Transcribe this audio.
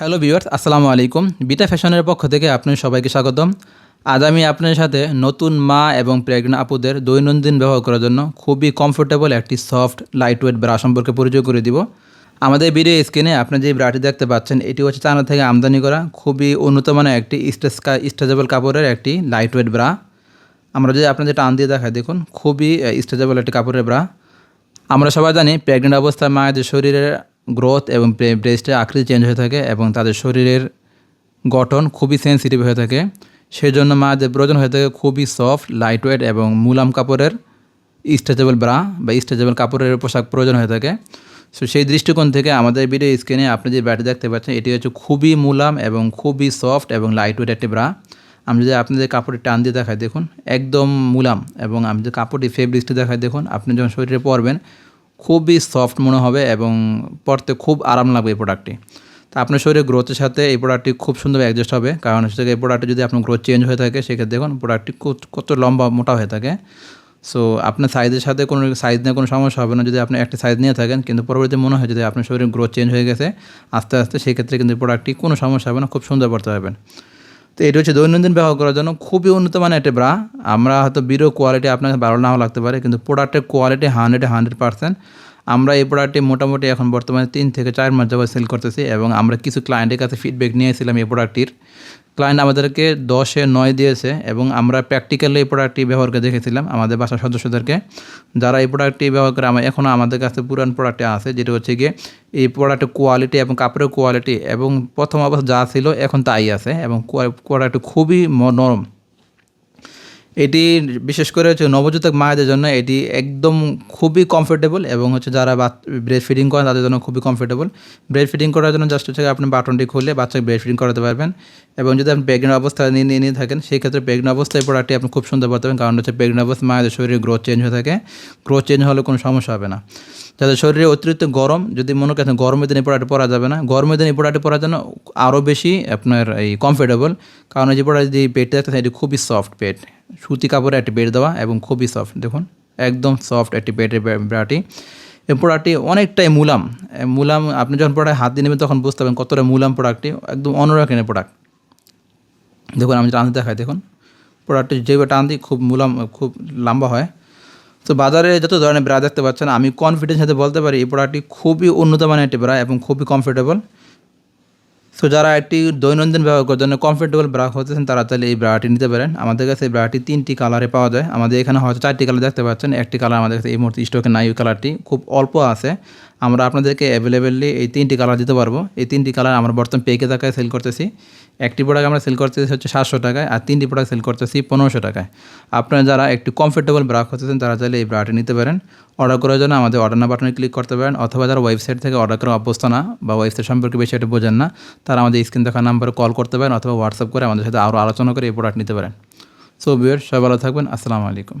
Hello viewers আসসালামু আলাইকুম। Beta ফ্যাশনের পক্ষ থেকে আপনার সবাইকে স্বাগতম। আজ আমি আপনার সাথে নতুন মা এবং প্রেগনেন্ট আপুদের দৈনন্দিন ব্যবহার করার জন্য খুবই কমফোর্টেবল একটি সফট লাইট ওয়েট ব্রা সম্পর্কে পরিচয় করে দিব। আমাদের ভিডিও স্ক্রিনে আপনি যে ব্রাটি দেখতে পাচ্ছেন, এটি হচ্ছে চায়না থেকে আমদানি করা খুবই উন্নত মানের একটি স্ট্রেস স্ট্রেচেবল কাপড়ের একটি লাইট ওয়েট ব্রা আমরা যদি আপনাদের টান দিয়ে দেখাই, দেখুন, খুবই স্ট্রেচেবল একটি কাপড়ের ব্রা আমরা সবাই জানি প্রেগনেন্ট অবস্থায় মায়েদের শরীরের গ্রোথ এবং ব্রেস্টের আকৃতি চেঞ্জ হয়ে থাকে এবং তাদের শরীরের গঠন খুবই সেন্সিটিভ হয়ে থাকে। সেই জন্য মায়েদের প্রয়োজন হয়ে থাকে খুবই সফট লাইট ওয়েট এবং মুলাম কাপড়ের স্ট্রেচেবল ব্রা বা স্ট্রেচেবল কাপড়ের পোশাক প্রয়োজন হয়ে থাকে। সো সেই দৃষ্টিকোণ থেকে আমাদের ভিডিও স্ক্রিনে আপনি যে ব্রাটি দেখতে পাচ্ছেন, এটি হচ্ছে খুবই মুলাম এবং খুবই সফট এবং লাইট ওয়েট একটি ব্রা আমি যদি আপনাদের কাপড়টি টান দিয়ে দেখাই, দেখুন, একদম মুলাম এবং আমি যে কাপড়টি ফেব্রিক্সটি দেখাই, দেখুন, আপনি যখন শরীরে পরবেন খুবই সফট মনে হবে এবং পরতে খুব আরাম লাগবে এই প্রোডাক্টটি তা আপনার শরীরের গ্রোথের সাথে এই প্রোডাক্টটি খুব সুন্দর অ্যাডজাস্ট হবে। কারণ হচ্ছে এই প্রোডাক্টটি যদি আপনার গ্রোথ চেঞ্জ হয়ে থাকে, সেক্ষেত্রে দেখুন প্রোডাক্টটি কত লম্বা মোটা হয়ে থাকে। সো আপনার সাইজের সাথে কোনো সাইজ নিয়ে কোনো সমস্যা হবে না যদি আপনি একটা সাইজ নিয়ে থাকেন। কিন্তু পরবর্তী মনে হয় যদি আপনার শরীরের গ্রোথ চেঞ্জ হয়ে গেছে, আস্তে আস্তে সেক্ষেত্রে কিন্তু প্রোডাক্টটি কোনো সমস্যা হবে না, খুব সুন্দর পড়তে পারবেন। তো এটা হচ্ছে দৈনন্দিন ব্যবহার করার জন্য খুবই উন্নত মানের একটা ব্রা আমরা হয়তো বিরো কোয়ালিটি আপনাকে ভালো নাও লাগতে পারে, কিন্তু প্রোডাক্টের কোয়ালিটি হান্ড্রেড হান্ড্রেড পার্সেন্ট আমরা এই প্রোডাক্টটি মোটামুটি এখন বর্তমানে তিন থেকে চার মাস যাবত সেল করতেছি এবং আমরা কিছু ক্লায়েন্টের কাছে ফিডব্যাক নিয়েছিলাম এই প্রোডাক্টটির ক্লায়েন্ট আমাদেরকে দশে নয় দিয়েছে এবং আমরা প্র্যাকটিক্যালি এই প্রোডাক্টটি ব্যবহার করে দেখেছিলাম আমাদের বাসার সদস্যদেরকে। যারা এই প্রোডাক্টটি ব্যবহার করে আমার এখনও আমাদের কাছে পুরান প্রোডাক্টটি আছে, যেটা হচ্ছে গিয়ে এই প্রোডাক্টের কোয়ালিটি এবং কাপড়ের কোয়ালিটি এবং প্রথম অবস্থা যা ছিল এখন তাই আছে এবং প্রোডাক্টটি খুবই নরম। এটি বিশেষ করে হচ্ছে নবজাতক মায়েদের জন্য এটি একদম খুবই কমফোর্টেবল এবং হচ্ছে যারা ব্রেড ফিডিং করেন তাদের জন্য খুবই কমফোর্টেবল ব্রেড ফিডিং করার জন্য জাস্ট হচ্ছে আপনি বাটনটি খুলে বাচ্চাকে ব্রেড ফিডিং করাতে পারবেন এবং যদি আপনি প্রেগনেন্ট অবস্থায় নিয়ে নিয়ে নিয়ে থাকেন সেই ক্ষেত্রে প্রেগনেন্ট অবস্থায় প্রোডাক্টটি আপনি খুব সুন্দর পারতে পারবেন। কারণ হচ্ছে প্রেগনেন্ট অবস্থায় মায়েদের শরীরে গ্রোথ চেঞ্জ হয়ে থাকে। গ্রোথ চেঞ্জ হলে কোনো সমস্যা হবে না। যাদের শরীরে অতিরিক্ত গরম, যদি মনে করেন গরমের দিনে প্রোডাক্ট পরা যাবে না, গরমের দিনে প্রোডাক্ট পরার জন্য আরও বেশি আপনার এই কমফোর্টেবল কারণ যে প্রোডাক্ট যে পেটটা দেখতেছেন, এটি খুবই সফট পেট সুতি কাপড়ে একটি বেড দেওয়া এবং খুবই সফট দেখুন, একদম সফট একটি পেটের ব্রাটি এই প্রোডাক্টটি অনেকটাই মুলাম মুলাম, আপনি যখন প্রোডাক্ট হাত দিয়ে নেবেন, তখন বুঝতে পারবেন কতটা মুলাম প্রোডাক্টটি একদম অন্যরকমের প্রোডাক্ট দেখুন, আমি টানতে দেখাই, দেখুন প্রোডাক্টটি যেভাবে টান দিই, খুব মুলাম, খুব লম্বা হয়। তো বাজারে যত ধরনের ব্রা দেখতে পাচ্ছেন, আমি কনফিডেন্স সাথে বলতে পারি, এই প্রোডাক্টটি খুবই উন্নত মানের একটি ব্রা এবং খুবই কমফোর্টেবল সো যারা একটি দৈনন্দিন ব্যবহার করার জন্য কমফোর্টেবল ব্রা হতেছেন তারা তাহলে এই ব্রাটি নিতে পারেন। আমাদের কাছে এই ব্রাটি তিনটি কালারে পাওয়া যায়। আমাদের এখানে হয়তো চারটি কালার দেখতে পাচ্ছেন। একটি কালার আমাদের কাছে এই মুহূর্তে স্টকে নাই। ওই কালারটি খুব অল্প আছে। আমরা আপনাদেরকে অ্যাভেলেবেলি এই তিনটি কালার দিতে পারব। এই তিনটি কালার আমরা বর্তমান পেকে টাকায় সেল করতেছি। একটি প্রোডাক্ট আমরা সেল করতেছি হচ্ছে সাতশো টাকায় আর তিনটি প্রোডাক্ট সেল করতেছি পনেরোশো টাকায়। আপনারা যারা একটু কমফোর্টেবল ব্রা করতেছেন তারা চাইলে এই ব্রাটি নিতে পারেন। অর্ডার করার জন্য আমাদের অর্ডার না বাটনে ক্লিক করতে পারেন। অথবা যারা ওয়েবসাইট থেকে অর্ডার করার অভ্যস্ত না বা ওয়েবসাইট সম্পর্কে বেশি একটা বোঝেন না তারা আমাদের স্ক্রিন দেখার নাম্বারে কল করতে পারেন অথবা হোয়াটসঅ্যাপ করে আমাদের সাথে আরও আলোচনা করে এই প্রোডাক্ট নিতে পারেন। সো বিয়ার সবাই ভালো থাকবেন। আসসালামু আলাইকুম।